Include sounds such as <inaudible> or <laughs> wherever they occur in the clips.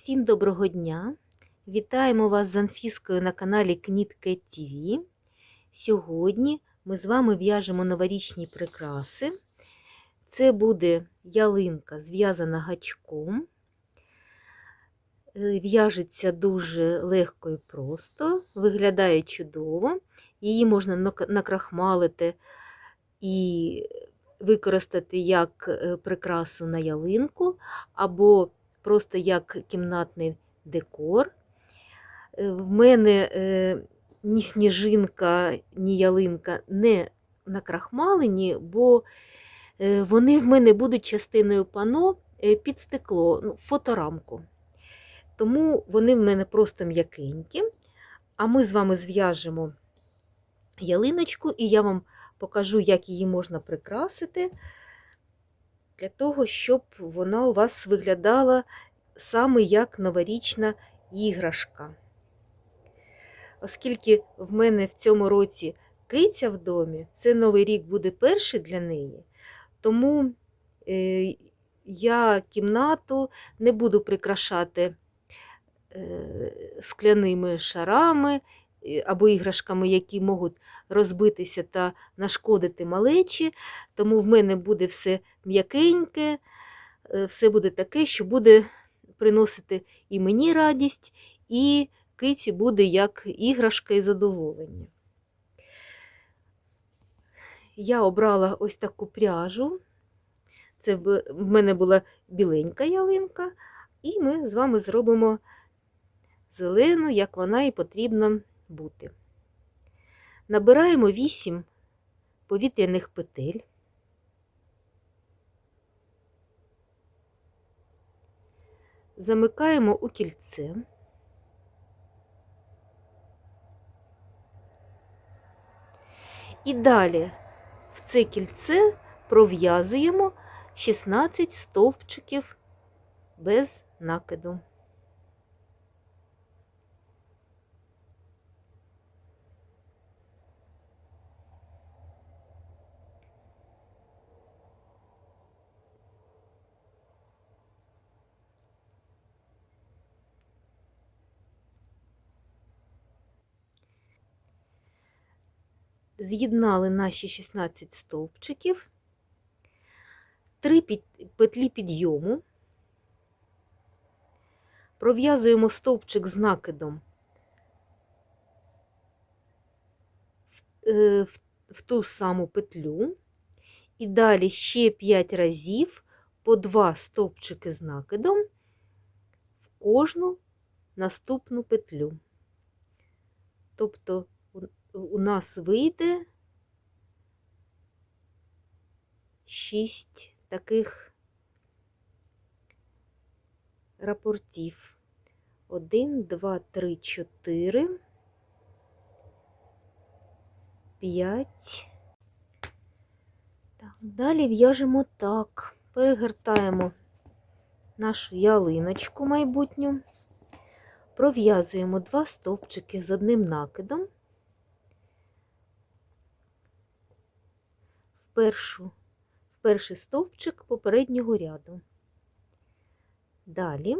Всім доброго дня! Вітаємо вас з Анфіскою на каналі Кнітке ТВ. Сьогодні ми з вами в'яжемо новорічні прикраси. Це буде ялинка зв'язана гачком. Е, В'яжеться дуже легко і просто, виглядає чудово. Її можна накрахмалити і використати як е, прикрасу на ялинку, або просто як кімнатний декор. Е, В мене е, ні сніжинка, ні ялинка не накрахмалені, бо е, вони в мене будуть частиною пано під стекло, ну, фоторамку. Тому вони в мене просто м'якенькі. А ми з вами зв'яжемо ялиночку, і я вам покажу, як її можна прикрасити, для того, щоб вона у вас виглядала саме як новорічна іграшка. Оскільки в мене в цьому році киця в домі, це новий рік буде перший для неї, тому е, я кімнату не буду прикрашати е, скляними шарами або іграшками, які можуть розбитися та нашкодити малечі, тому в мене буде все м'якеньке, е, все буде таке, що буде приносити і мені радість, і киті буде як іграшка і задоволення. Я обрала ось таку пряжу. Це в мене була біленька ялинка, і ми з вами зробимо зелену, як вона і потрібно бути. Набираємо 8 повітряних петель. Замикаємо у кільце. І далі в це кільце пров'язуємо 16 стовпчиків без накиду. З'єднали наші 16 стовпчиків, 3 петлі підйому, пров'язуємо стовпчик з накидом в, е, ту саму петлю, і далі ще 5 разів по 2 стовпчики з накидом в кожну наступну петлю. Тобто у нас вийде шість таких рапортів. Один, два, три, чотири, п'ять. Далі в'яжемо так, перегортаємо нашу ялиночку майбутню, пров'язуємо два стовпчики з одним накидом. Першу, в перший стовпчик попереднього ряду. Далі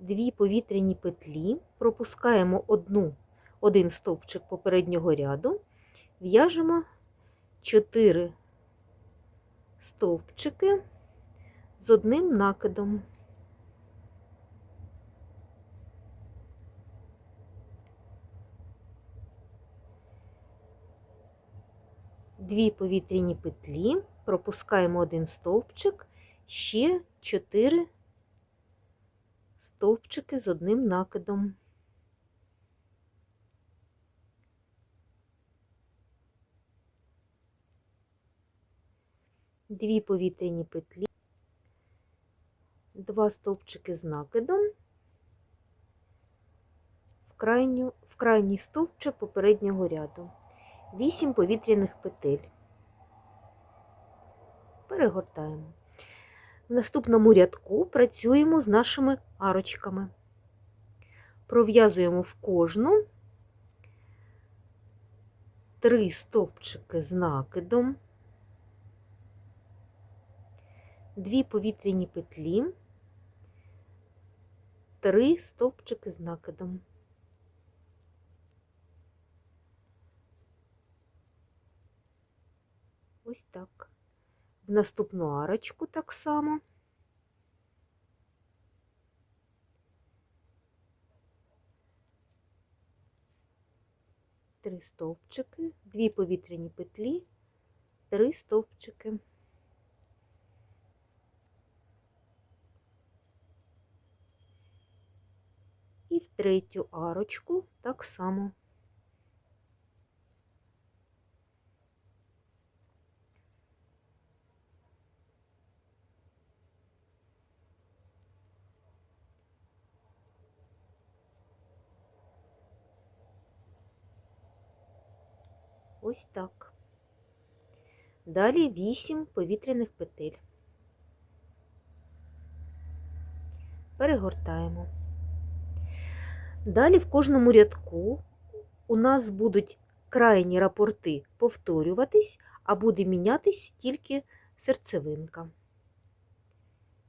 дві повітряні петлі, пропускаємо одну, один стовпчик попереднього ряду, в'яжемо 4 стовпчики з одним накидом. Дві повітряні петлі, пропускаємо один стовпчик, ще 4 стовпчики з одним накидом. Дві повітряні петлі, два стовпчики з накидом, в, крайню, в крайній стовпчик попереднього ряду. 8 повітряних петель. Перегортаємо. В наступному рядку працюємо з нашими арочками. Пров'язуємо в кожну 3 стовпчики з накидом, дві повітряні петлі, три стовпчики з накидом. Ось так. В наступну арочку так само. Три стовпчики, дві повітряні петлі, три стовпчики. І в третю арочку так само. Ось так. Далі 8 повітряних петель. Перегортаємо. Далі в кожному рядку у нас будуть крайні рапорти повторюватись, а буде мінятись тільки серцевинка.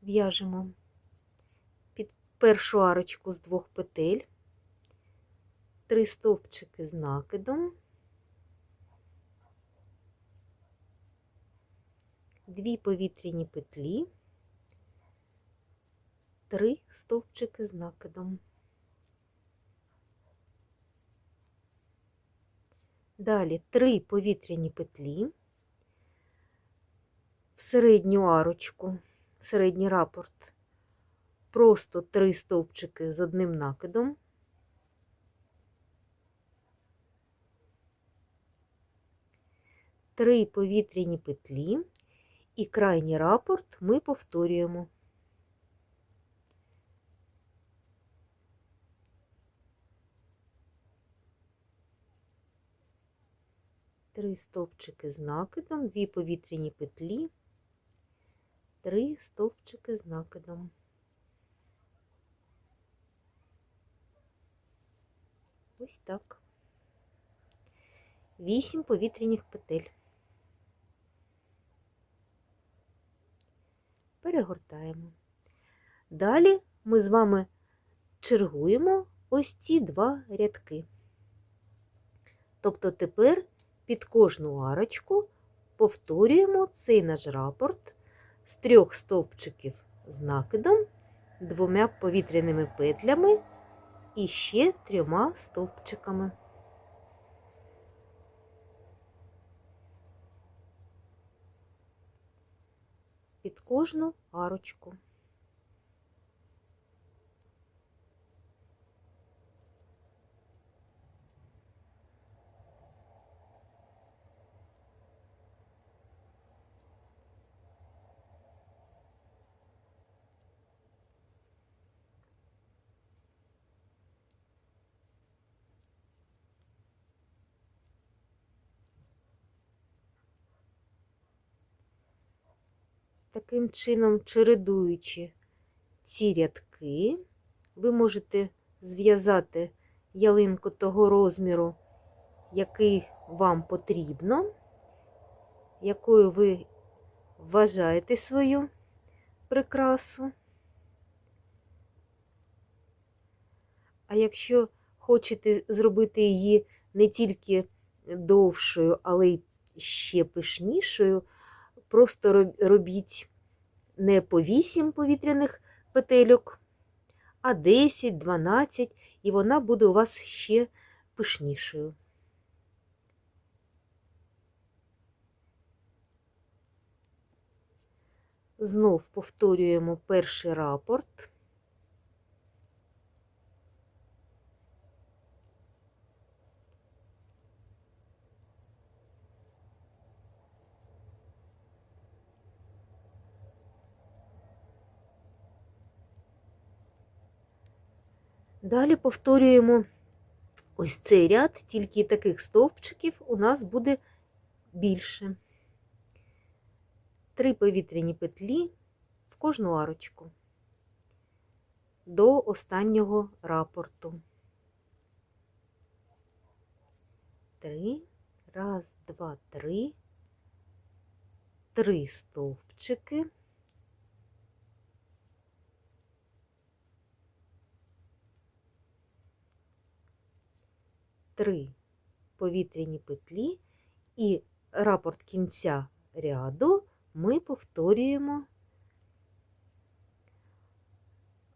В'яжемо під першу арочку з двох петель, три стовпчики з накидом, дві повітряні петлі, три стовпчики з накидом. Далі три повітряні петлі в середню арочку, в середній рапорт, просто три стовпчики з одним накидом. Три повітряні петлі і крайній рапорт ми повторюємо. Три стовпчики з накидом, дві повітряні петлі, три стовпчики з накидом. Ось так. Вісім повітряних петель. Перегортаємо. Далі ми з вами чергуємо ось ці два рядки. Тобто тепер під кожну арочку повторюємо цей наш рапорт з трьох стовпчиків з накидом, двома повітряними петлями і ще трьома стовпчиками. Під кожну арочку. Таким чином, чередуючи ці рядки, ви можете зв'язати ялинку того розміру, який вам потрібно, якою ви вважаєте свою прикрасу. А якщо хочете зробити її не тільки довшою, але й ще пишнішою, просто робіть не по 8 повітряних петельок, а 10, 12, і вона буде у вас ще пишнішою. Знов повторюємо перший рапорт. Далі повторюємо ось цей ряд, тільки таких стовпчиків у нас буде більше. Три повітряні петлі в кожну арочку до останнього рапорту. Три, раз, два, три, три стовпчики, три повітряні петлі і рапорт кінця ряду ми повторюємо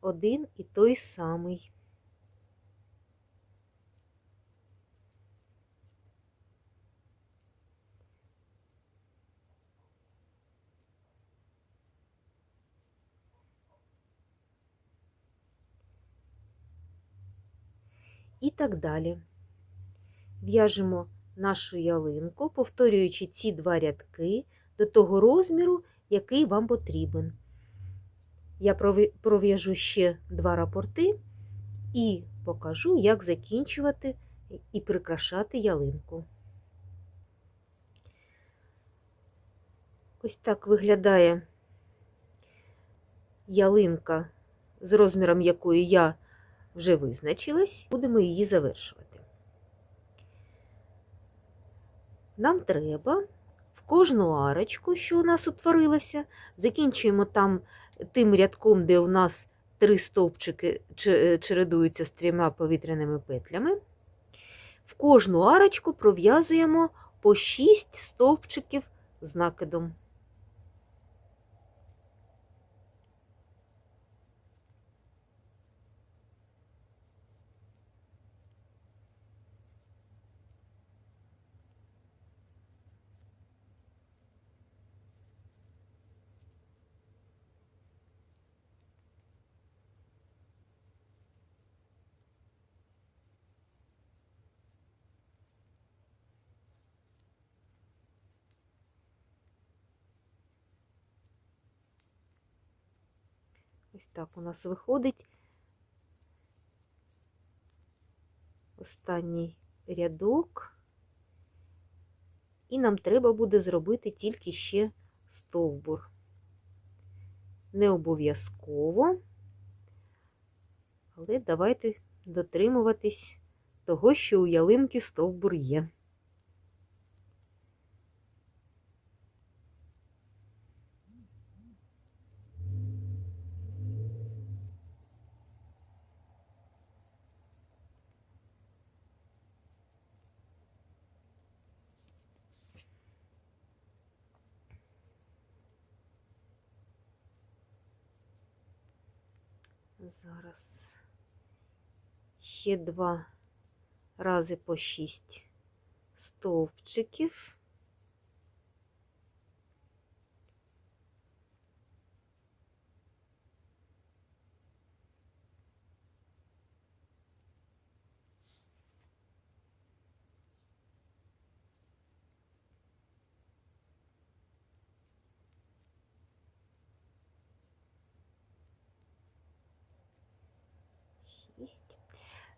один і той самий. І так далі. В'яжемо нашу ялинку, повторюючи ці два рядки до того розміру, який вам потрібен. Я пров'яжу ще два рапорти і покажу, як закінчувати і прикрашати ялинку. Ось так виглядає ялинка, з розміром якої я вже визначилась, будемо її завершувати. Нам треба в кожну арочку, що у нас утворилася, закінчуємо там тим рядком, де у нас три стовпчики е, чередуються з трьома повітряними петлями. В кожну арочку пров'язуємо по 6 стовпчиків з накидом. Ось так у нас виходить останній рядок, і нам треба буде зробити тільки ще стовбур. Не обов'язково, але давайте дотримуватись того, що у ялинки стовбур є. Зараз ще два рази по шість стовпчиків. Шість.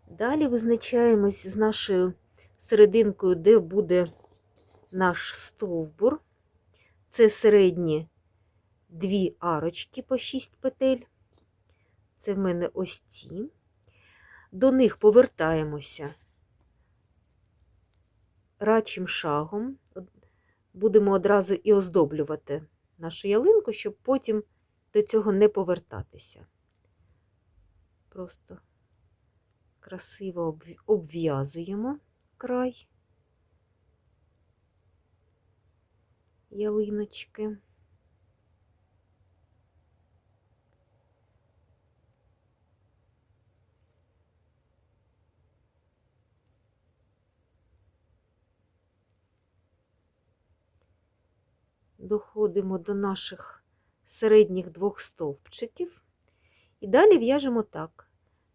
Далі визначаємось з нашою серединкою, де буде наш стовбур. Це середні дві арочки по 6 петель. Це в мене ось ці. До них повертаємося рачим шагом. Будемо одразу і оздоблювати нашу ялинку, щоб потім до цього не повертатися. Просто красиво обв'язуємо край ялиночки. Доходимо до наших середніх двох стовпчиків і далі в'яжемо так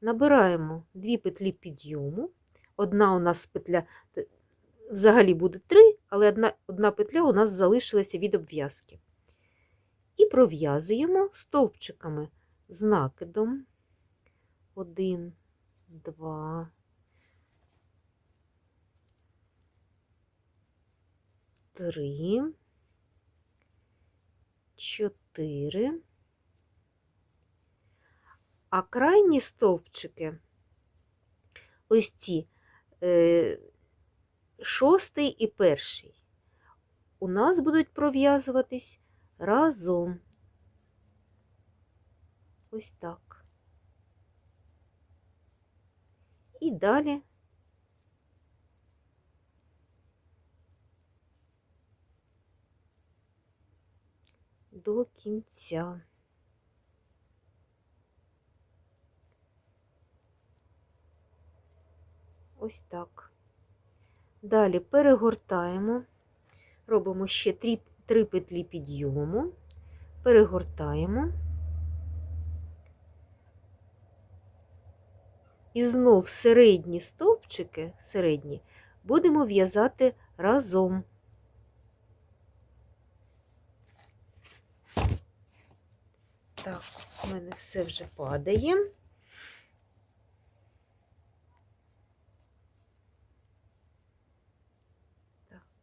набираємо дві петлі підйому. Одна у нас петля, взагалі буде три, але одна, одна петля у нас залишилася від обв'язки. І пров'язуємо стовпчиками з накидом. Один, два, три, чотири. А крайні стовпчики, ось ці е, шостий і перший, у нас будуть пров'язуватись разом. Ось так. І далі до кінця. Ось так. Далі перегортаємо, робимо ще три, три петлі підйому, перегортаємо. І знов середні стовпчики, середні, будемо в'язати разом. Так, у мене все вже падає.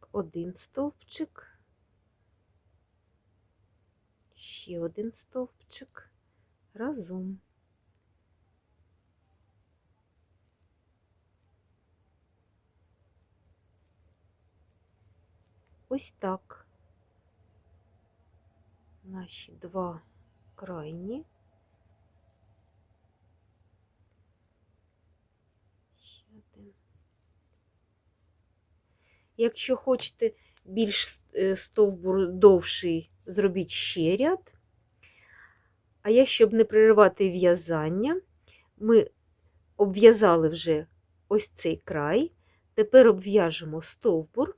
Так, один стовпчик. Ще один стовпчик разом. Ось так. Наші два крайні. Якщо хочете більш е, стовбур довший, зробіть ще ряд. А я, щоб не переривати в'язання, ми обв'язали вже ось цей край. Тепер обв'яжемо стовбур,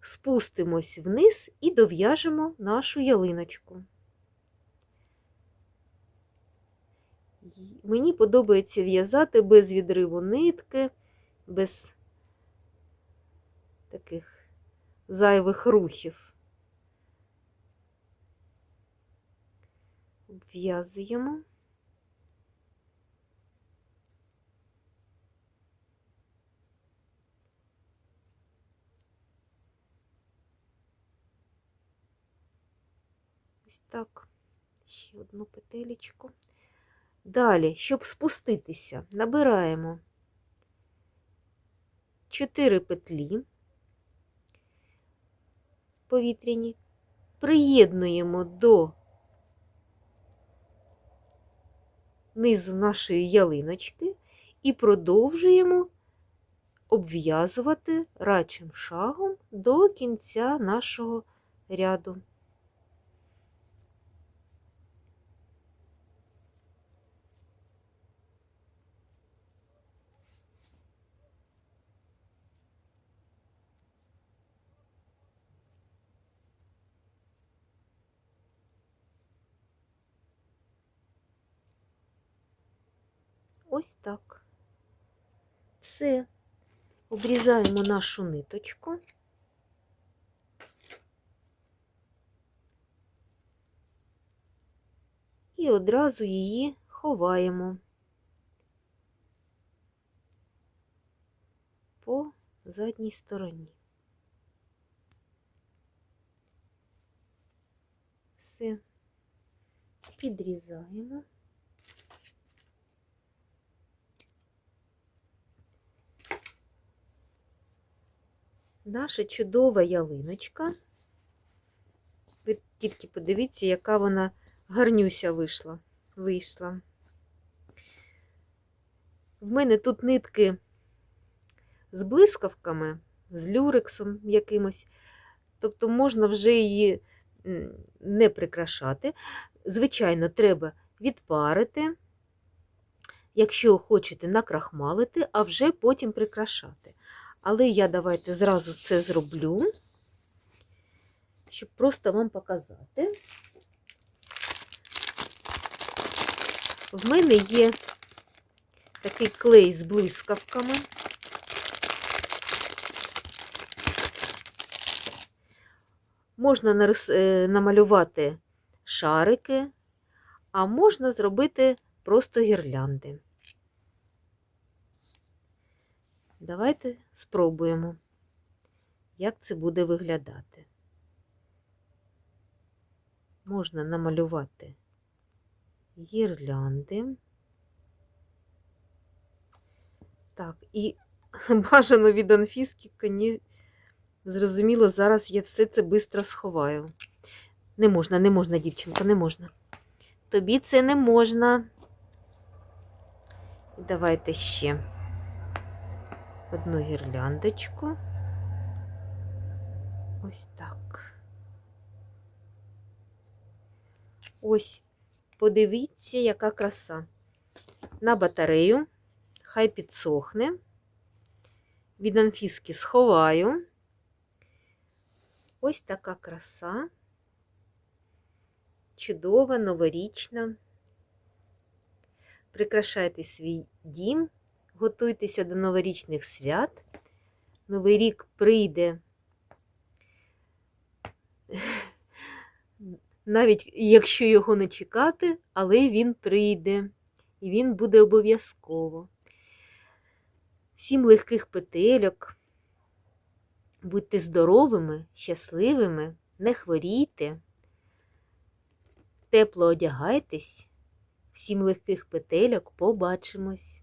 спустимось вниз і дов'яжемо нашу ялиночку. Мені подобається в'язати без відриву нитки, без таких зайвих рухів. Обв'язуємо. Ось так. Ще одну петелечку. Далі, щоб спуститися, набираємо 4 петлі повітряні, приєднуємо до низу нашої ялиночки і продовжуємо обв'язувати рачим шагом до кінця нашого ряду. Ось так. Все. Обрізаємо нашу ниточку. І одразу її ховаємо по задній стороні. Все. Підрізаємо. Наша чудова ялиночка. Ви тільки подивіться, яка вона гарнюся вийшла. вийшла. В мене тут нитки з блискавками, з люрексом якимось. Тобто можна вже її не прикрашати. Звичайно, треба відпарити, якщо хочете накрахмалити, а вже потім прикрашати. Але я давайте зразу це зроблю, щоб просто вам показати. В мене є такий клей з блискавками. Можна е, намалювати шарики, а можна зробити просто гірлянди. Давайте спробуємо, як це буде виглядати. Можна намалювати гірлянди. Так, і <laughs> бажано від Анфіски, зрозуміло, зараз я все це швидко сховаю. Не можна, не можна, дівчинка, не можна. Тобі це не можна. Давайте ще одну гірляндочку. Ось так. Ось, подивіться, яка краса. На батарею, хай підсохне. Від анфіски сховаю. Ось така краса. Чудова, новорічна. Прикрашайте свій дім, готуйтеся до новорічних свят. Новий рік прийде. Навіть якщо його не чекати, але він прийде. І він буде обов'язково. Всім легких петельок. Будьте здоровими, щасливими, не хворійте, тепло одягайтесь. Всім легких петельок побачимось.